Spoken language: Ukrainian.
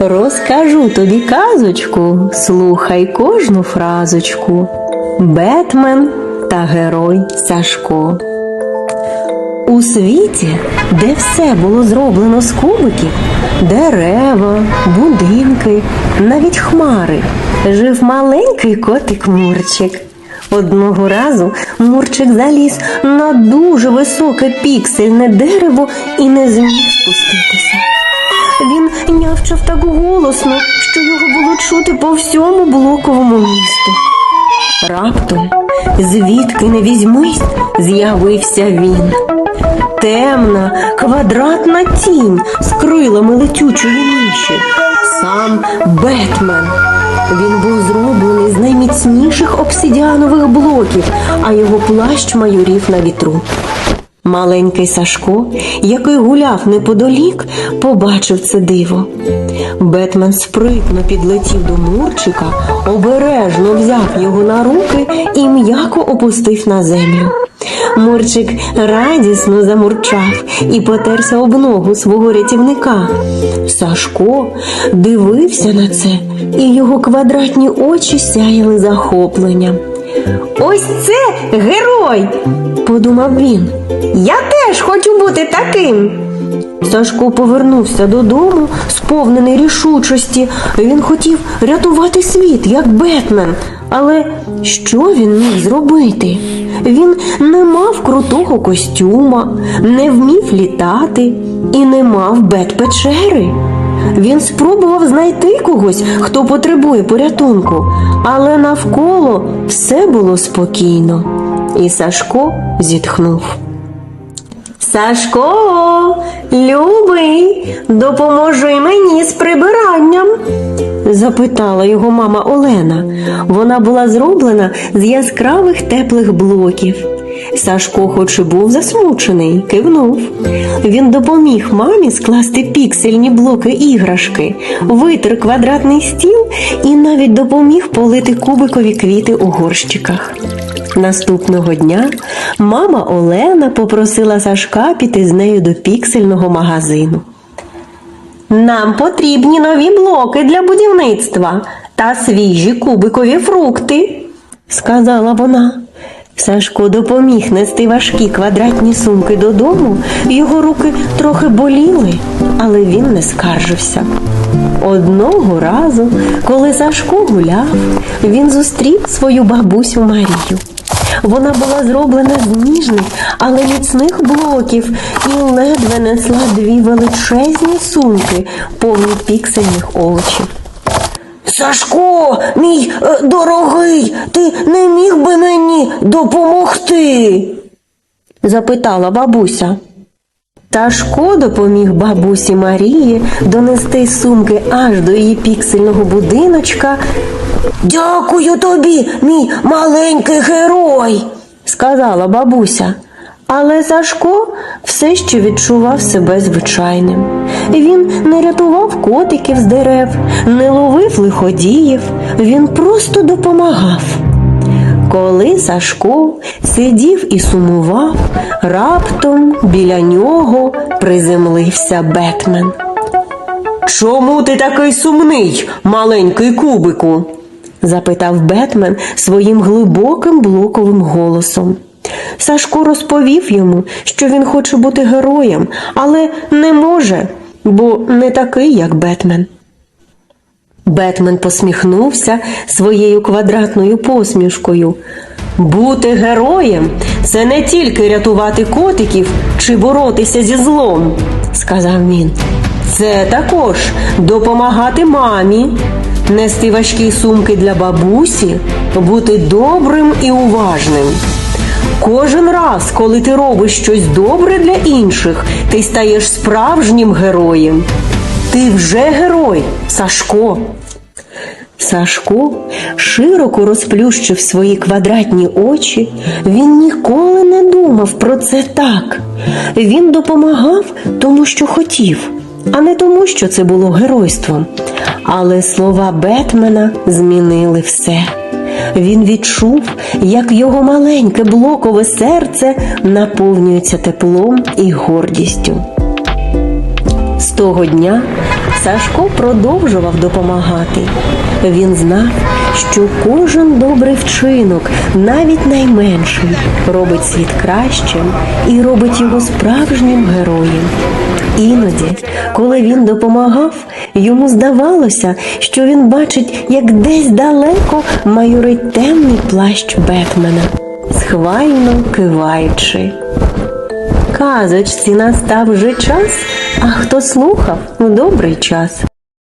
Розкажу тобі казочку, слухай кожну фразочку. Бетмен та герой Сашко. У світі, де все було зроблено з кубиків, дерева, будинки, навіть хмари, жив маленький котик Мурчик. Одного разу Мурчик заліз на дуже високе піксельне дерево і не зміг спуститися. Він нявчав так голосно, що його було чути по всьому блоковому місту. Раптом, звідки не візьмись, з'явився він. Темна, квадратна тінь з крилами летючої миші. Сам Бетмен. Він був зроблений з найміцніших обсидіанових блоків, а його плащ майорів на вітру. Маленький Сашко, який гуляв неподалік, побачив це диво. Бетмен спритно підлетів до Мурчика, обережно взяв його на руки і м'яко опустив на землю. Мурчик радісно замурчав і потерся об ногу свого рятівника. Сашко дивився на це, і його квадратні очі сяяли захопленням. Ось це герой, подумав він. Я теж хочу бути таким. Сашко повернувся додому, сповнений рішучості. Він хотів рятувати світ, як Бетмен. Але що він міг зробити? Він не мав крутого костюма, не вмів літати і не мав бет-печери. Він спробував знайти когось, хто потребує порятунку, але навколо все було спокійно. І Сашко зітхнув. Сашко, любий, допоможи мені з прибиранням. запитала його мама Олена. Вона була зроблена з яскравих теплих блоків. Сашко, хоч і був засмучений, кивнув. Він допоміг мамі скласти піксельні блоки іграшки, витер квадратний стіл і навіть допоміг полити кубикові квіти у горщиках. Наступного дня мама Олена попросила Сашка піти з нею до піксельного магазину. Нам потрібні нові блоки для будівництва та свіжі кубикові фрукти, сказала вона. Сашко допоміг нести важкі квадратні сумки додому, його руки трохи боліли, але він не скаржився. Одного разу, коли Сашко гуляв, він зустрів свою бабусю Марію. Вона була зроблена з ніжних, але міцних блоків і ледве несла дві величезні сумки, повні піксельних овочів. Сашко, мій е, дорогий, ти не міг би допомогти? запитала бабуся. Ташко допоміг бабусі Марії донести сумки аж до її піксельного будиночка. Дякую тобі, мій маленький герой, сказала бабуся. Але Сашко все ще відчував себе звичайним. Він не рятував котиків з дерев, не ловив лиходіїв, він просто допомагав. Коли Сашко сидів і сумував, раптом біля нього приземлився Бетмен. Чому ти такий сумний, маленький кубику? запитав Бетмен своїм глибоким блоковим голосом. Сашко розповів йому, що він хоче бути героєм, але не може, бо не такий, як Бетмен. Бетмен посміхнувся своєю квадратною посмішкою. Бути героєм це не тільки рятувати котиків чи боротися зі злом, сказав він. Це також допомагати мамі, нести важкі сумки для бабусі, бути добрим і уважним. Кожен раз, коли ти робиш щось добре для інших, ти стаєш справжнім героєм. Ти вже герой, Сашко. Сашко широко розплющив свої квадратні очі. Він ніколи не думав про це так. Він допомагав тому, що хотів, а не тому, що це було геройством. Але слова Бетмена змінили все. Він відчув, як його маленьке блокове серце наповнюється теплом і гордістю. З того дня Сашко продовжував допомагати. Він знав, що кожен добрий вчинок, навіть найменший, робить світ кращим і робить його справжнім героєм. Іноді, коли він допомагав, йому здавалося, що він бачить, як десь далеко майорить темний плащ Бетмена, схвально киваючи. Казочці настав вже час, а хто слухав у добрий час.